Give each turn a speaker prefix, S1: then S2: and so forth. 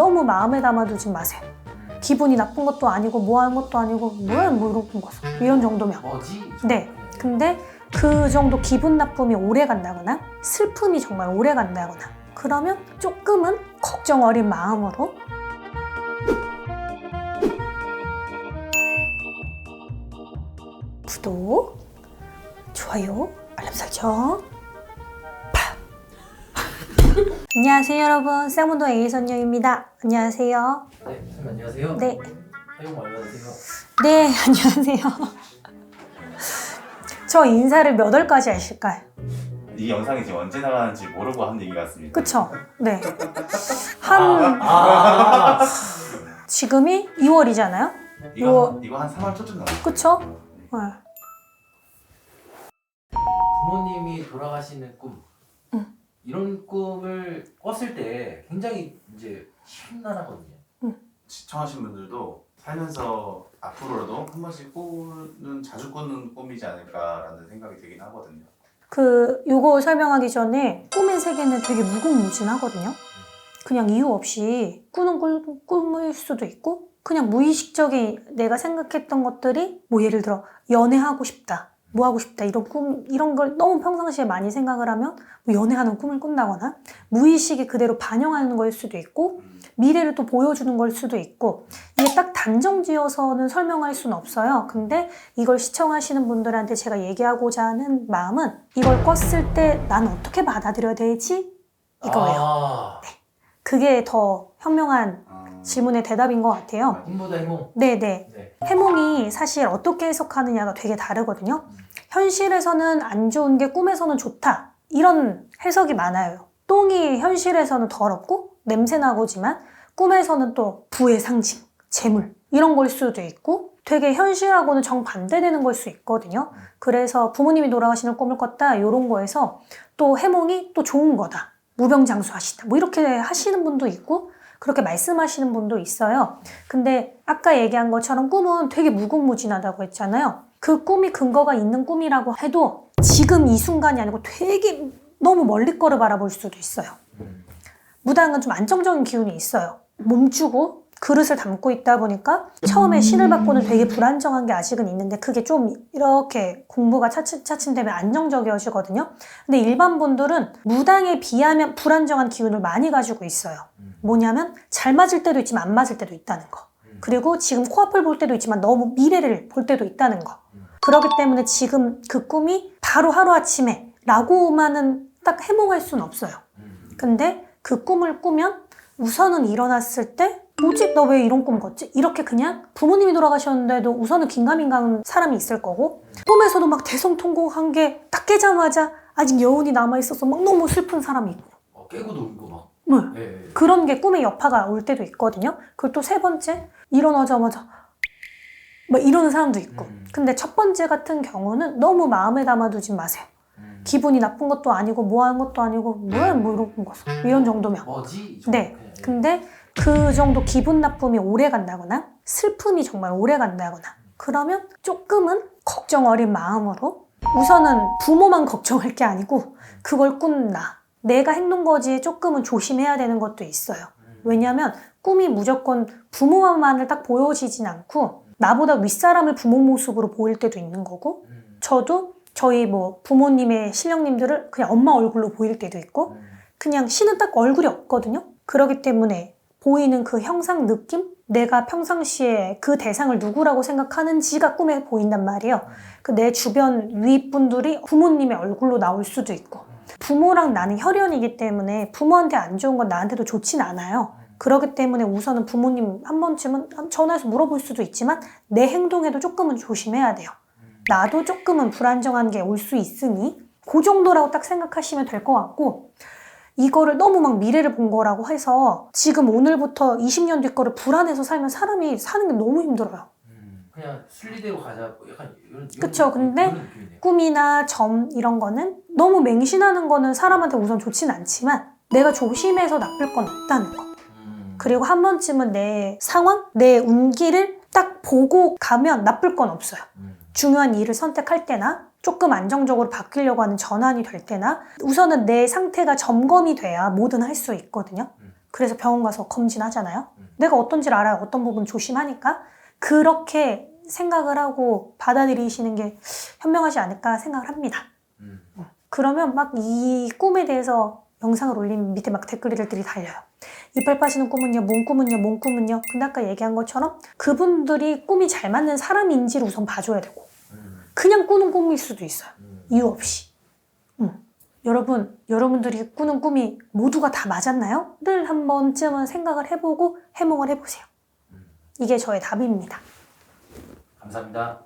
S1: 너무 마음에 담아두지 마세요. 기분이 나쁜 것도 아니고 뭐 하는 것도 아니고 뭐야 뭐 이런 거 이런 정도면
S2: 뭐지?
S1: 네. 근데 그 정도 기분 나쁨이 오래 간다거나 슬픔이 정말 오래 간다거나 그러면 조금은 걱정 어린 마음으로 구독, 좋아요, 알람 설정. 팍. 안녕하세요 여러분 쌍문도 A선녀입니다. 안녕하세요.
S2: 네, 선생님 안녕하세요.
S1: 네.
S2: 사용 되세요?
S1: 네 안녕하세요. 저 인사를 몇 월까지 하실까요?
S3: 이 영상이 지금 언제 나가는지 모르고 한 얘기 같습니다.
S1: 그쵸? 네. 한,
S2: 아,
S1: 지금이 2월이잖아요?
S3: 이거 한, 이거 한 3월 초쯤 나가.
S1: 그쵸? 네.
S2: 부모님이 돌아가시는 꿈.
S1: 응.
S2: 이런 꿈을 꿨을 때 굉장히 이제 심란하거든요.
S3: 시청하신 분들도 살면서 앞으로라도 한 번씩 꾸는 자주 꾸는 꿈이지 않을까라는 생각이 들긴 하거든요.
S1: 그, 요거 설명하기 전에 꿈의 세계는 되게 무궁무진하거든요? 그냥 이유 없이 꾸는 꿀, 꿈일 수도 있고, 그냥 무의식적인 내가 생각했던 것들이, 뭐 예를 들어, 연애하고 싶다. 뭐 하고 싶다. 이런 꿈, 이런 걸 너무 평상시에 많이 생각을 하면, 뭐 연애하는 꿈을 꾼다거나, 무의식이 그대로 반영하는 거일 수도 있고,
S3: 음,
S1: 미래를 또 보여주는 걸 수도 있고 이게 딱 단정 지어서는 설명할 수는 없어요. 근데 이걸 시청하시는 분들한테 제가 얘기하고자 하는 마음은 이걸 껐을 때 나는 어떻게 받아들여야 되지? 이거예요.
S2: 아,
S1: 그게 더 현명한
S3: 어,
S1: 질문의 대답인 것 같아요.
S2: 꿈보다 해몽.
S1: 네네.
S2: 네.
S1: 해몽이 사실 어떻게 해석하느냐가 되게 다르거든요. 현실에서는 안 좋은 게 꿈에서는 좋다. 이런 해석이 많아요. 똥이 현실에서는 더럽고 냄새나고지만 꿈에서는 또 부의 상징, 재물 이런 걸 수도 있고 되게 현실하고는 정반대되는 걸 수 있거든요. 그래서 부모님이 돌아가시는 꿈을 꿨다 이런 거에서 또 해몽이 또 좋은 거다. 무병장수하시다. 뭐 이렇게 하시는 분도 있고 그렇게 말씀하시는 분도 있어요. 근데 아까 얘기한 것처럼 꿈은 되게 무궁무진하다고 했잖아요. 그 꿈이 근거가 있는 꿈이라고 해도 지금 이 순간이 아니고 되게 너무 멀리 거를 바라볼 수도 있어요.
S2: 음.
S1: 무당은 좀 안정적인 기운이 있어요. 몸주고 그릇을 담고 있다 보니까 처음에 신을 받고는 되게 불안정한 게 아직은 있는데 그게 좀 이렇게 공부가 차츰 차츰 되면 안정적이어지거든요. 근데 일반 분들은 무당에 비하면 불안정한 기운을 많이 가지고 있어요.
S2: 음.
S1: 뭐냐면 잘 맞을 때도 있지만 안 맞을 때도 있다는 거.
S2: 음.
S1: 그리고 지금 코앞을 볼 때도 있지만 너무 미래를 볼 때도 있다는 거.
S2: 음.
S1: 그렇기 때문에 지금 그 꿈이 바로 하루아침에 라고만은 딱 해몽할 수는 없어요.
S2: 음.
S1: 근데 그 꿈을 꾸면 우선은 일어났을 때 뭐지? 너왜 이런 꿈 꿨지? 이렇게 그냥 부모님이 돌아가셨는데도 우선은 긴가민가한 사람이 있을 거고 꿈에서도 막 대성통곡한 게 딱 깨자마자 아직 여운이 남아있어서 막 너무 슬픈 사람이 있고
S2: 어, 깨고도 울고 막.
S1: 네.
S2: 예, 예.
S1: 그런 게 꿈의 여파가 올 때도 있거든요. 그리고 또 세 번째 일어나자마자 막 이러는 사람도 있고.
S2: 음.
S1: 근데 첫 번째 같은 경우는 너무 마음에 담아두지 마세요.
S2: 음.
S1: 기분이 나쁜 것도 아니고 뭐 하는 것도 아니고 뭐야 뭐 이런 거 이런 정도면.
S2: 뭐지?
S1: 네.
S2: 예.
S1: 근데 그 정도 기분 나쁨이 오래 간다거나 슬픔이 정말 오래 간다거나 그러면 조금은 걱정 어린 마음으로 우선은 부모만 걱정할 게 아니고 그걸 꾼다. 내가 행동 거지에 조금은 조심해야 되는 것도 있어요.
S2: 음.
S1: 왜냐하면 꿈이 무조건 부모만을 딱 보여지진 않고 나보다 윗사람을 부모 모습으로 보일 때도 있는 거고
S2: 음.
S1: 저도 저희 뭐 부모님의 신령님들을 그냥 엄마 얼굴로 보일 때도 있고
S2: 음.
S1: 그냥 신은 딱 얼굴이 없거든요. 그렇기 때문에 보이는 그 형상 느낌? 내가 평상시에 그 대상을 누구라고 생각하는지가 꿈에 보인단 말이에요. 그 내 주변 윗분들이 부모님의 얼굴로 나올 수도 있고 부모랑 나는 혈연이기 때문에 부모한테 안 좋은 건 나한테도 좋진 않아요. 그렇기 때문에 우선은 부모님 한 번쯤은 전화해서 물어볼 수도 있지만 내 행동에도 조금은 조심해야 돼요.
S2: 음.
S1: 나도 조금은 불안정한 게 올 수 있으니 그 정도라고 딱 생각하시면 될 것 같고 이거를 너무 막 미래를 본 거라고 해서 지금 오늘부터 20년 뒤 거를 불안해서 살면 사람이 사는 게 너무 힘들어요.
S2: 음. 그냥 순리대로 가자. 뭐 약간 이런.
S1: 그쵸, 근데
S2: 이런.
S1: 꿈이나 점 이런 거는 너무 맹신하는 거는 사람한테 우선 좋진 않지만 내가 조심해서 나쁠 건 없다는 거.
S2: 음.
S1: 그리고 한 번쯤은 내 상황, 내 운기를 딱 보고 가면 나쁠 건 없어요.
S2: 음.
S1: 중요한 일을 선택할 때나 조금 안정적으로 바뀌려고 하는 전환이 될 때나 우선은 내 상태가 점검이 돼야 뭐든 할 수 있거든요.
S2: 음.
S1: 그래서 병원 가서 검진하잖아요.
S2: 음.
S1: 내가 어떤지를 알아요. 어떤 부분 조심하니까 그렇게 생각을 하고 받아들이시는 게 현명하지 않을까 생각을 합니다.
S2: 음.
S1: 그러면 막 이 꿈에 대해서 영상을 올리면 밑에 막 댓글들이 달려요. 이빨 빠지는 꿈은요, 몸 꿈은요, 몸 꿈은요. 근데 아까 얘기한 것처럼 그분들이 꿈이 잘 맞는 사람인지를 우선 봐줘야 되고
S2: 음.
S1: 그냥 꾸는 꿈일 수도 있어요.
S2: 음.
S1: 이유 없이. 음. 여러분, 여러분들이 꾸는 꿈이 모두가 다 맞았나요? 늘한 번쯤은 생각을 해보고 해몽을 해보세요.
S2: 음.
S1: 이게 저의 답입니다.
S2: 감사합니다.